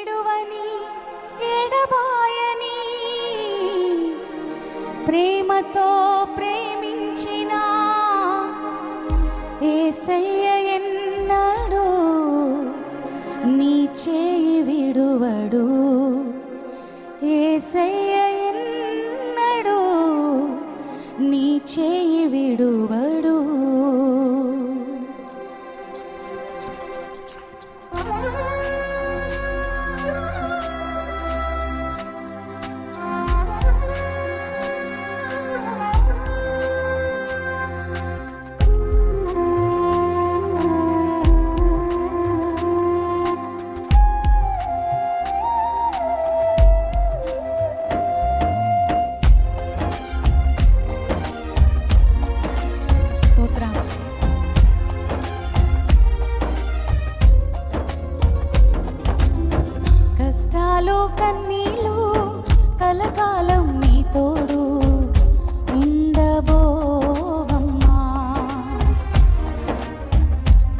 విడువని ఎడబాయని ప్రేమతో ప్రేమించిన ఏసయ్య ఎన్నడు నీ చేయి విడువడు. ఏసయ్య ఎన్నడు నీ చేయి విడువడు కన్నీలు కలకాలం నీ తోడు ఉండబోవమ్మా.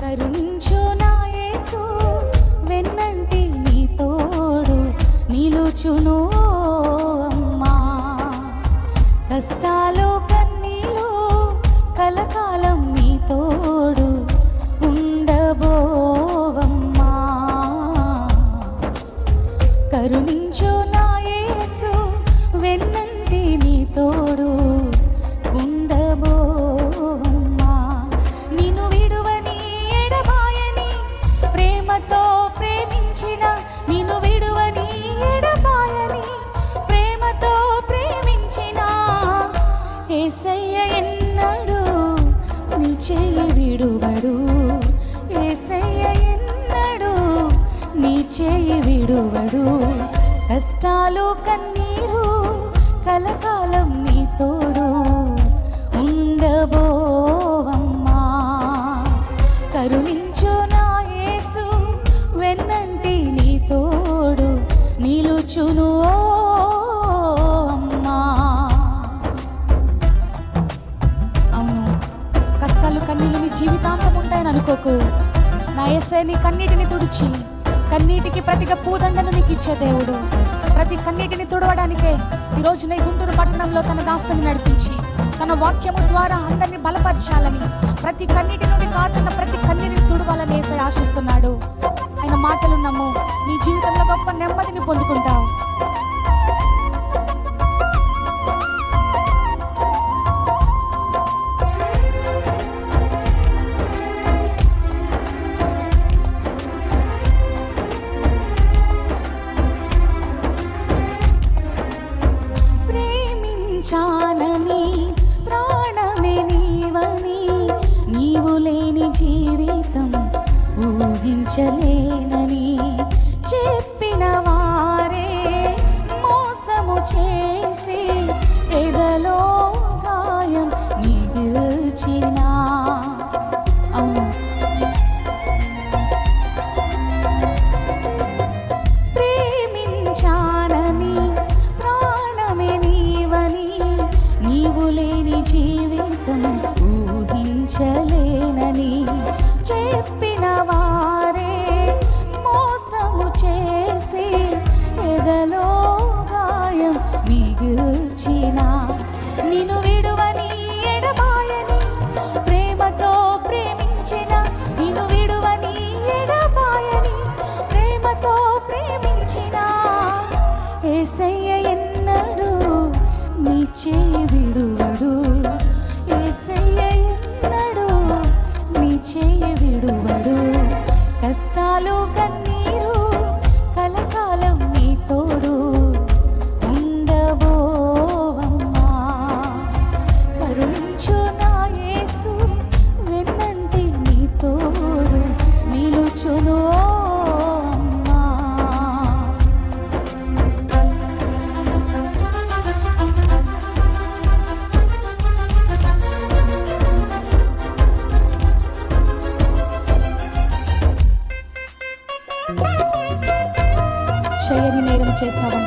కరుణించు నా వెన్నంటి నీ తోడు నిలుచును అమ్మా. కష్టాలు కన్నీలు కలకాలం నీ తోడు విడువడు. ఏసయ్య ఎన్నడు నీ చేయి విడువడు. కష్టాలు కన్నీరు కలకాలం ఉంటాయని నా ఎస్ఐ నీ కన్నీటిని తుడిచి కన్నీటికి ప్రతిగా పూదండను నీకు ఇచ్చే దేవుడు ప్రతి కన్నీటిని తుడవడానికే ఈరోజు నీ గుంటూరు పట్టణంలో తన దాస్తుని నడిపించి తన వాక్యము ద్వారా అందరినీ బలపరచాలని ప్రతి కన్నీటి నుండి కాతున్న ప్రతి కన్నీటిని తుడవాలని ఏసై ఆశిస్తున్నాడు ఆయన మాటలు నమ్ము నీ జీవితంలో గొప్ప నెమ్మదిని పొందుకుంటావు चलेना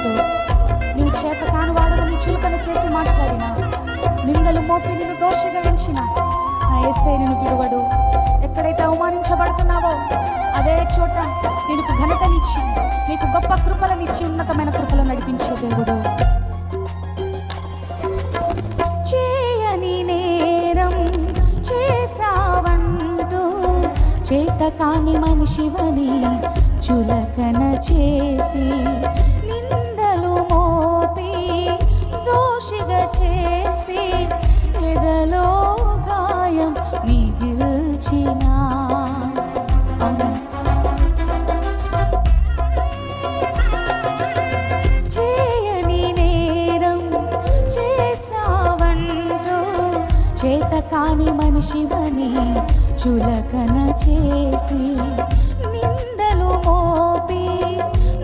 చేశావంటూ నీ చేత కాని వాడని చులకన చేసి మాట్లాడినా. నిందలు మోపి నిన్ను దోషగలించిన నా ఎస్ఐ నేను విడువడు. ఎక్కడైతే అవమానించబడుతున్నావో అదే చోట నీకు ఘనతనిచ్చి నీకు గొప్ప కృపలనిచ్చి ఉన్నతమైన కృపలు నడిపించే దేవుడు. చేయని నేరం చేసావంటూ చేత కాని మనిషివని చులకన చేసి చేసి ఎదలో గాయం మిగిల్చిన. చేయని నేరం చేసావంటూ చేత కాని మనిషివని చులకన చేసి నిందలు మోపి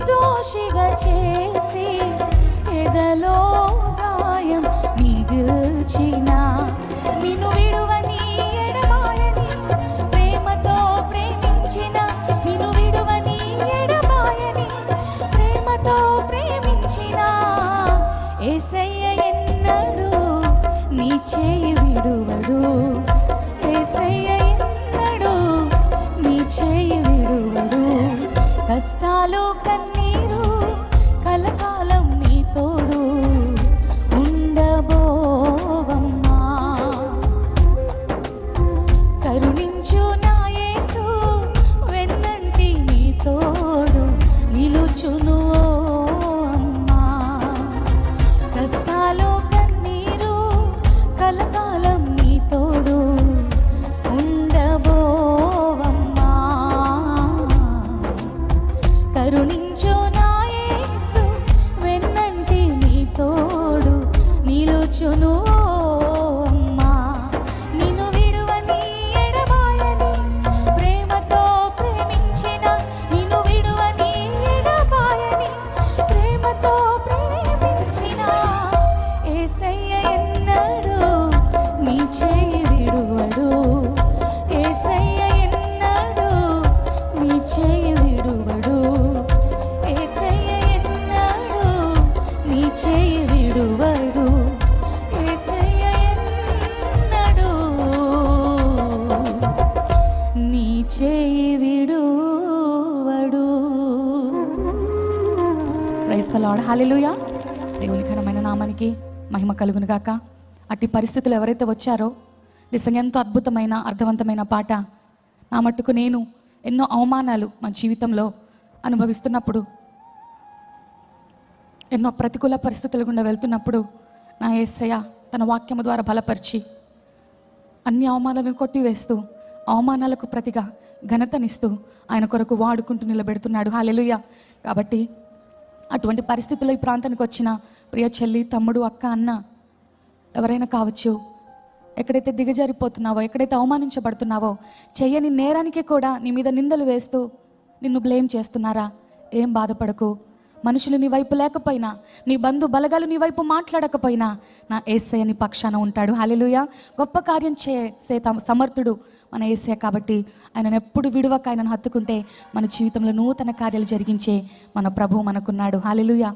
దోషిగా చేసి ఎదలో గాయం మిగిల్చిన నిన్ను విడువని ఎడబాయని ప్రేమతో ప్రేమించిన నిన్ను విడువని ఎడబాయని ప్రేమతో ప్రేమించిన ఏసయ్య ఎన్నడు నీ చేయి విడువడు. ఏసయ్య ఎన్నడు నీ చేయి విడువడు. కష్టాలు కన్నీరు లాడ్ హాలెలుయా దేవుని ఘనమైన నామానికి మహిమ కలుగును గాక. అట్టి పరిస్థితులు ఎవరైతే వచ్చారో నిజంగా ఎంతో అద్భుతమైన అర్థవంతమైన పాట. నా మట్టుకు నేను ఎన్నో అవమానాలు మా జీవితంలో అనుభవిస్తున్నప్పుడు ఎన్నో ప్రతికూల పరిస్థితుల గుండా వెళ్తున్నప్పుడు నా ఏసయ్య తన వాక్యము ద్వారా బలపరిచి అన్ని అవమానాలను కొట్టివేస్తూ అవమానాలకు ప్రతిగా ఘనతనిస్తూ ఆయన కొరకు వాడుకుంటూ నిలబెడుతున్నాడు. హాలెలుయ కాబట్టి అటువంటి పరిస్థితుల్లో ఈ ప్రాంతానికి వచ్చిన ప్రియ చెల్లి తమ్ముడు అక్క అన్న ఎవరైనా కావచ్చు ఎక్కడైతే దిగజారిపోతున్నావో ఎక్కడైతే అవమానించబడుతున్నావో చెయ్యని నేరానికి కూడా నీ మీద నిందలు వేస్తూ నిన్ను బ్లేమ్ చేస్తున్నారా? ఏం బాధపడకు. మనుషులు నీ వైపు లేకపోయినా నీ బంధు బలగాలు నీ వైపు మాట్లాడకపోయినా నా ఏసయ్య నీ పక్షాన ఉంటాడు. హాలెలుయ గొప్ప కార్యం చేసే సమర్థుడు మన ఏసే కాబట్టి ఆయనను ఎప్పుడు విడువక ఆయనను హత్తుకుంటే మన జీవితంలో నూతన కార్యాలు జరిగించే మన ప్రభు మనకున్నాడు. హాలెలుయ